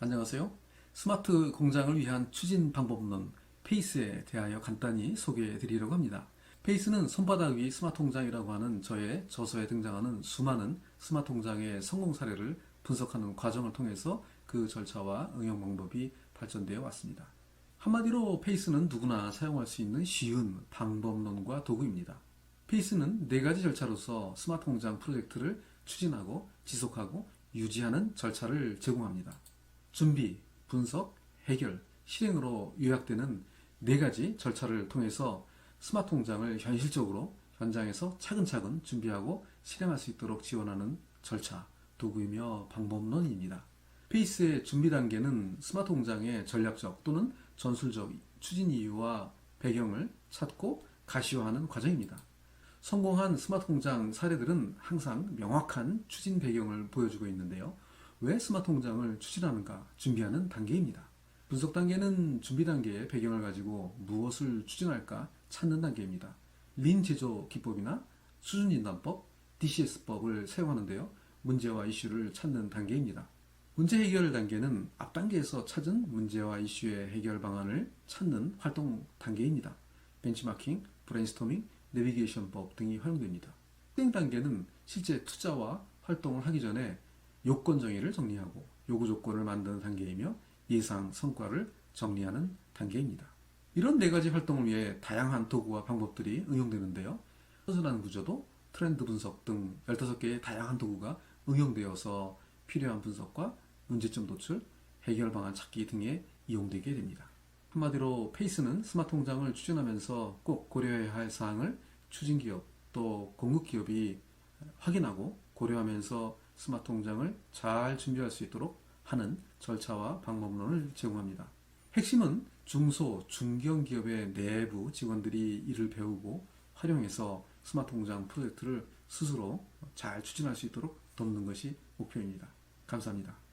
안녕하세요. 스마트 공장을 위한 추진 방법론 페이스에 대하여 간단히 소개해 드리려고 합니다. 페이스는 손바닥 위 스마트 공장이라고 하는 저의 저서에 등장하는 수많은 스마트 공장의 성공 사례를 분석하는 과정을 통해서 그 절차와 응용 방법이 발전되어 왔습니다. 한마디로 페이스는 누구나 사용할 수 있는 쉬운 방법론과 도구입니다. 페이스는 네 가지 절차로서 스마트 공장 프로젝트를 추진하고 지속하고 유지하는 절차를 제공합니다. 준비, 분석, 해결, 실행으로 요약되는 네 가지 절차를 통해서 스마트 공장을 현실적으로 현장에서 차근차근 준비하고 실행할 수 있도록 지원하는 절차, 도구이며 방법론입니다. 페이스의 준비 단계는 스마트 공장의 전략적 또는 전술적 추진 이유와 배경을 찾고 가시화하는 과정입니다. 성공한 스마트 공장 사례들은 항상 명확한 추진 배경을 보여주고 있는데요. 왜 스마트 공장을 추진하는가 준비하는 단계입니다. 분석 단계는 준비 단계의 배경을 가지고 무엇을 추진할까 찾는 단계입니다. 린 제조 기법이나 수준 진단법, DCS법을 사용하는데요. 문제와 이슈를 찾는 단계입니다. 문제 해결 단계는 앞 단계에서 찾은 문제와 이슈의 해결 방안을 찾는 활동 단계입니다. 벤치마킹, 브레인스토밍, 내비게이션법 등이 활용됩니다. 실행 단계는 실제 투자와 활동을 하기 전에 요건 정의를 정리하고 요구 조건을 만드는 단계이며 예상 성과를 정리하는 단계입니다. 이런 네 가지 활동을 위해 다양한 도구와 방법들이 응용되는데요. 서술하는 구조도 트렌드 분석 등 15개의 다양한 도구가 응용되어서 필요한 분석과 문제점 도출, 해결 방안 찾기 등에 이용되게 됩니다. 한마디로 페이스는 스마트 공장을 추진하면서 꼭 고려해야 할 사항을 추진 기업 또 공급 기업이 확인하고 고려하면서 스마트 공장을 잘 준비할 수 있도록 하는 절차와 방법론을 제공합니다. 핵심은 중소, 중견 기업의 내부 직원들이 이를 배우고 활용해서 스마트 공장 프로젝트를 스스로 잘 추진할 수 있도록 돕는 것이 목표입니다. 감사합니다.